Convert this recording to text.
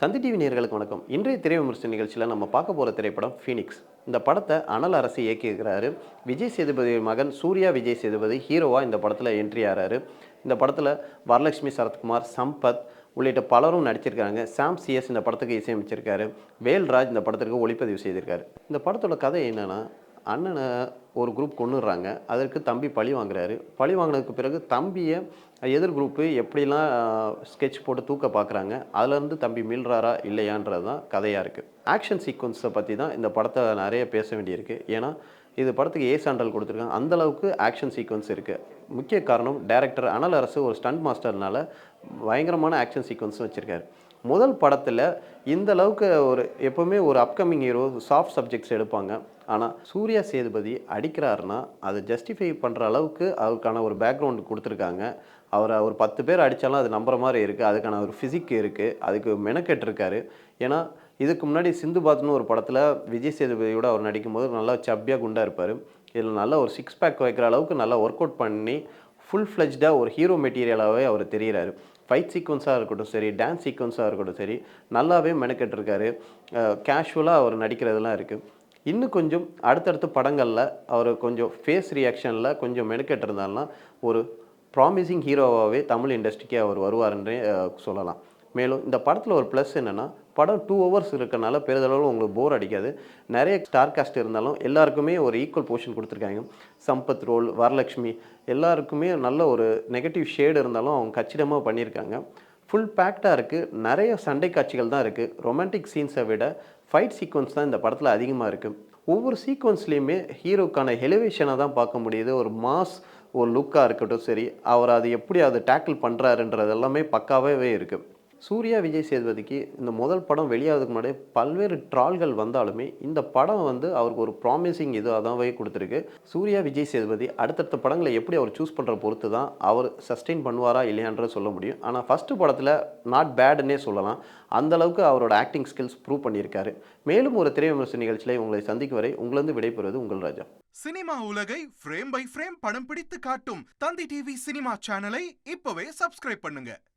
TV நேர்களுக்கு வணக்கம். இன்றைய திரை விமர்சன நிகழ்ச்சியில் நம்ம பார்க்க போகிற திரைப்படம் ஃபீனிக்ஸ் இந்த படத்தை அனல் அரசு இயக்கியிருக்கிறாரு. விஜய் சேதுபதி மகன் சூர்யா விஜய் சேதுபதி ஹீரோவா இந்த படத்தில் என்ட்ரி ஆகிறாரு இந்த படத்தில் வரலட்சுமி சரத்குமார் சம்பத் உள்ளிட்ட பலரும் நடிச்சிருக்காங்க. சாம் சிஎஸ் இந்த படத்துக்கு இசையமைச்சிருக்காரு. வேல்ராஜ் இந்த படத்திற்கு ஒளிப்பதிவு செய்திருக்காரு. இந்த படத்தோட கதை என்னென்னா அண்ணனை ஒரு குரூப் கொண்டுடுறாங்க அதற்கு தம்பி பழி வாங்குறாரு. பழி வாங்கினதுக்கு பிறகு தம்பியை எதிர் குரூப்பு எப்படிலாம் ஸ்கெட்ச் போட்டு தூக்க பார்க்குறாங்க அதுலேருந்து தம்பி மீள்றாரா இல்லையான்றது தான் கதையாக இருக்குது ஆக்ஷன் சீக்வன்ஸை பற்றி தான் இந்த படத்தை நிறைய பேச வேண்டியிருக்கு. ஏன்னா இது படத்துக்கு ஏ சாண்டல் கொடுத்துருக்காங்க. அந்த அளவுக்கு ஆக்ஷன் சீக்வன்ஸ் இருக்குது முக்கிய காரணம் டேரக்டர் அனல் அரசு ஒரு ஸ்டண்ட் மாஸ்டர்னால பயங்கரமான ஆக்ஷன் சீக்வன்ஸும் வச்சுருக்காரு. முதல் படத்தில் இந்த அளவுக்கு ஒரு எப்போவுமே ஒரு அப்கமிங் ஹீரோ சாஃப்ட் சப்ஜெக்ட்ஸ் எடுப்பாங்க. ஆனால் சூர்யா சேதுபதி அடிக்கிறாருன்னா அதை ஜஸ்டிஃபை பண்ணுற அளவுக்கு அவருக்கான ஒரு பேக்ரவுண்டு கொடுத்துருக்காங்க. அவரை ஒரு பத்து பேர் அடித்தாலும் அது நம்புற மாதிரி இருக்குது அதுக்கான ஒரு ஃபிசிக் இருக்குது அதுக்கு மெனக்கெட்டிருக்காரு. ஏன்னா இதுக்கு முன்னாடி சிந்து பாத்னு ஒரு படத்தில் விஜய் சேதுபதியோட அவர் நடிக்கும்போது நல்லா சப்பியாக குண்டாக இருப்பார். இதில் நல்லா ஒரு சிக்ஸ் பேக் வைக்கிற அளவுக்கு நல்லா ஒர்க் அவுட் பண்ணி ஃபுல் ஃப்ளெஜ்டாக ஒரு ஹீரோ மெட்டீரியலாகவே அவர் தெரிகிறாரு ஃபைட் சீக்வன்ஸாக இருக்கட்டும் சரி டான்ஸ் சீக்வன்ஸாக இருக்கட்டும் சரி நல்லாவே மெனக்கெட்டிருக்காரு. கேஷுவலாக அவர் நடிக்கிறதெல்லாம் இருக்குது இன்னும் கொஞ்சம் அடுத்தடுத்த படங்களில் அவர் கொஞ்சம் ஃபேஸ் ரியாக்ஷனில் கொஞ்சம் மெனக்கெட்டிருந்தாருன்னா ஒரு ப்ராமிசிங் ஹீரோவாகவே தமிழ் இண்டஸ்ட்ரிக்கே அவர் வருவார்ன்றே சொல்லலாம். மேலும் இந்த படத்தில் ஒரு ப்ளஸ் என்னென்னா படம் டூ ஹவர்ஸ் இருக்கனால பெரிதளவில் உங்களுக்கு போர் அடிக்காது. நிறைய ஸ்டார் காஸ்ட் இருந்தாலும் எல்லாருக்குமே ஒரு ஈக்குவல் போர்ஷன் கொடுத்துருக்காங்க. சம்பத் ரோல் வரலட்சுமி எல்லாருக்குமே நல்ல ஒரு நெகட்டிவ் ஷேடு இருந்தாலும் அவங்க கச்சிதமாக பண்ணியிருக்காங்க ஃபுல் பேக்டாக இருக்குது நிறைய சண்டை காட்சிகள் தான் இருக்குது ரொமான்டிக் சீன்ஸை விட ஃபைட் சீக்வன்ஸ் தான் இந்த படத்தில் அதிகமாக இருக்குது ஒவ்வொரு சீக்வன்ஸ்லேயுமே ஹீரோக்கான ஹெலிவேஷனாக தான் பார்க்க முடியுது. ஒரு மாஸ் ஒரு லுக்காக இருக்கட்டும் சரி அவர் அது எப்படி அதை டேக்கிள் பண்ணுறாருன்றது எல்லாமே பக்காவே இருக்குது சூர்யா விஜய் சேதுபதிக்கு இந்த முதல் படம் வெளியாகிறதுக்கு முன்னாடி பல்வேறு ட்ரால்கள் வந்தாலுமே இந்த படம் வந்து அவருக்கு ஒரு ப்ராமிசிங் இது அதாவே கொடுத்துருக்கு. சூர்யா விஜய் சேதுபதி அடுத்தடுத்த படங்களை எப்படி அவர் சூஸ் பண்ணுற பொறுத்து தான் அவர் சஸ்டெயின் பண்ணுவாரா இல்லையான்றது சொல்ல முடியும். ஆனால் ஃபஸ்ட்டு படத்தில் நாட் பேடுன்னே சொல்லலாம். அந்த அளவுக்கு அவரோட ஆக்டிங் ஸ்கில்ஸ் ப்ரூவ் பண்ணியிருக்காரு. மேலும் ஒரு திரை விமர்சன நிகழ்ச்சியில் உங்களை சந்திக்கும் வரை உங்களிருந்து விடைபெறுவது உங்கள் ராஜா. சினிமா உலகை ஃப்ரேம் பை ஃப்ரேம் படம் பிடித்து காட்டும் தந்தி டிவி சினிமா சேனலை இப்போவே சப்ஸ்கிரைப் பண்ணுங்க.